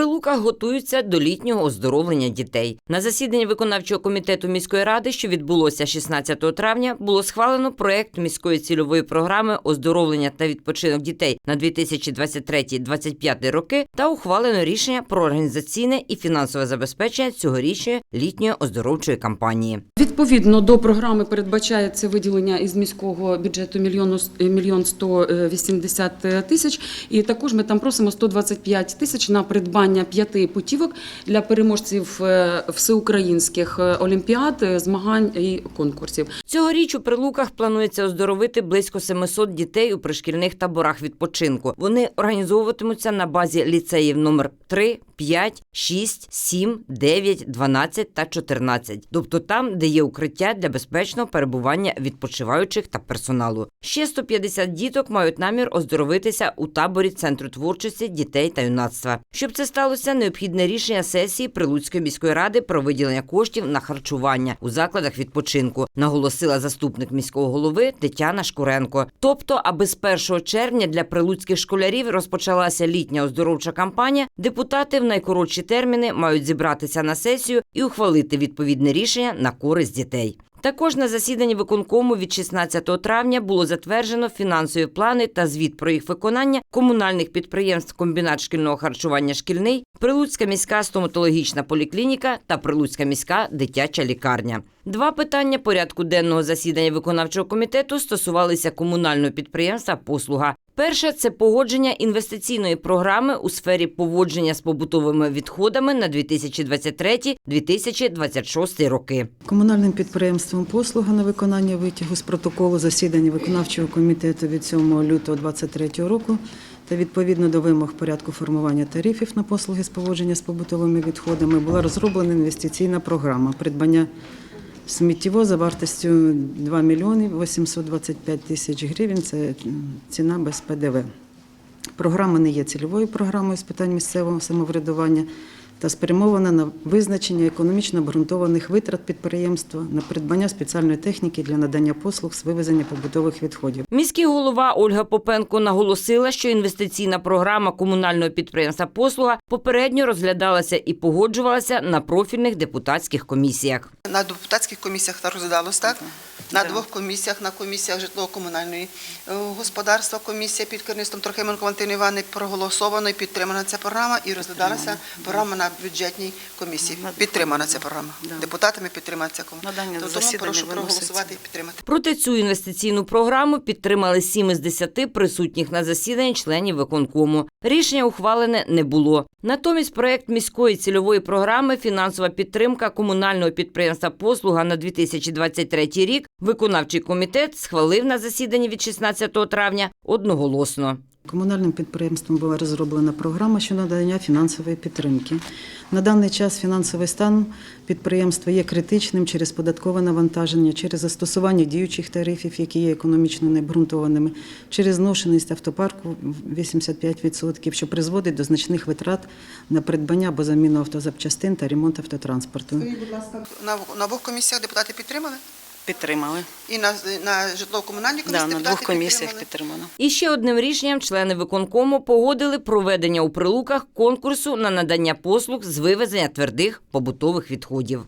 Прилуках готуються до літнього оздоровлення дітей. На засіданні виконавчого комітету міської ради, що відбулося 16 травня, було схвалено проект міської цільової програми оздоровлення та відпочинок дітей на 2023-2025 роки та ухвалено рішення про організаційне і фінансове забезпечення цьогорічної літньої оздоровчої кампанії. Відповідно до програми передбачається виділення із міського бюджету мільйону мільйон 180 тисяч. І також ми там просимо 125 тисяч на придбання п'яти путівок для переможців е, всеукраїнських е, олімпіад, е, змагань і конкурсів. Цьогоріч у Прилуках планується оздоровити близько 700 дітей у пришкільних таборах відпочинку. Вони організовуватимуться на базі ліцеїв номер 3, 5, 6, 7, 9, 12 та 14. Тобто там, де є укриття для безпечного перебування відпочиваючих та персоналу. Ще 150 діток мають намір оздоровитися у таборі Центру творчості дітей та юнацтва. Щоб це сталося, необхідне рішення сесії Прилуцької міської ради про виділення коштів на харчування у закладах відпочинку, наголосила заступник міського голови Тетяна Шкуренко. Тобто, аби з 1 червня для прилуцьких школярів розпочалася літня оздоровча кампанія, депутати в найкоротші терміни мають зібратися на сесію і ухвалити відповідне рішення на користь дітей. Також на засіданні виконкому від 16 травня було затверджено фінансові плани та звіт про їх виконання комунальних підприємств комбінат шкільного харчування шкільний, Прилуцька міська стоматологічна поліклініка та Прилуцька міська дитяча лікарня. Два питання порядку денного засідання виконавчого комітету стосувалися комунального підприємства Послуга. Перше це погодження інвестиційної програми у сфері поводження з побутовими відходами на 2023-2026 роки. Комунальним підприємством послуга на виконання витягу з протоколу засідання виконавчого комітету від 7 лютого 2023 року та відповідно до вимог порядку формування тарифів на послуги з поводження з побутовими відходами була розроблена інвестиційна програма придбання сміттєвоза вартістю 2 мільйони 825 тисяч гривень. Це ціна без ПДВ. Програма не є цільовою програмою з питань місцевого самоврядування та спрямована на визначення економічно обґрунтованих витрат підприємства на придбання спеціальної техніки для надання послуг з вивезення побутових відходів. Міський голова Ольга Попенко наголосила, що інвестиційна програма комунального підприємства Послуга попередньо розглядалася і погоджувалася на профільних депутатських комісіях. На депутатських комісіях та розглядалось, так? На двох комісіях, на комісіях житлово-комунальної е, господарства, комісія під керівництвом Трохименко Валентини Івани проголосовано і підтримана ця програма, і розглядалася програма на бюджетній комісії. Підтримана ця програма. Депутатами підтримана ця дане Тому прошу проголосувати і підтримати. Проте цю інвестиційну програму підтримали 7 із 10 присутніх на засіданні членів виконкому. Рішення ухвалене не було. Натомість проект міської цільової програми фінансова підтримка комунального підприємства Послуга на 2023 рік виконавчий комітет схвалив на засіданні від 16 травня одноголосно. Комунальним підприємством була розроблена програма щодо надання фінансової підтримки. На даний час фінансовий стан підприємства є критичним через податкове навантаження, через застосування діючих тарифів, які є економічно необґрунтованими, через зношеність автопарку в 85%, що призводить до значних витрат на придбання або заміну автозапчастин та ремонт автотранспорту. На, на обох комісіях депутати підтримали? Підтримали. І на, на житлово-комунальній комісії Да, на двох комісіях підтримано. І ще одним рішенням члени виконкому погодили проведення у прилуках конкурсу на надання послуг з вивезення твердих побутових відходів.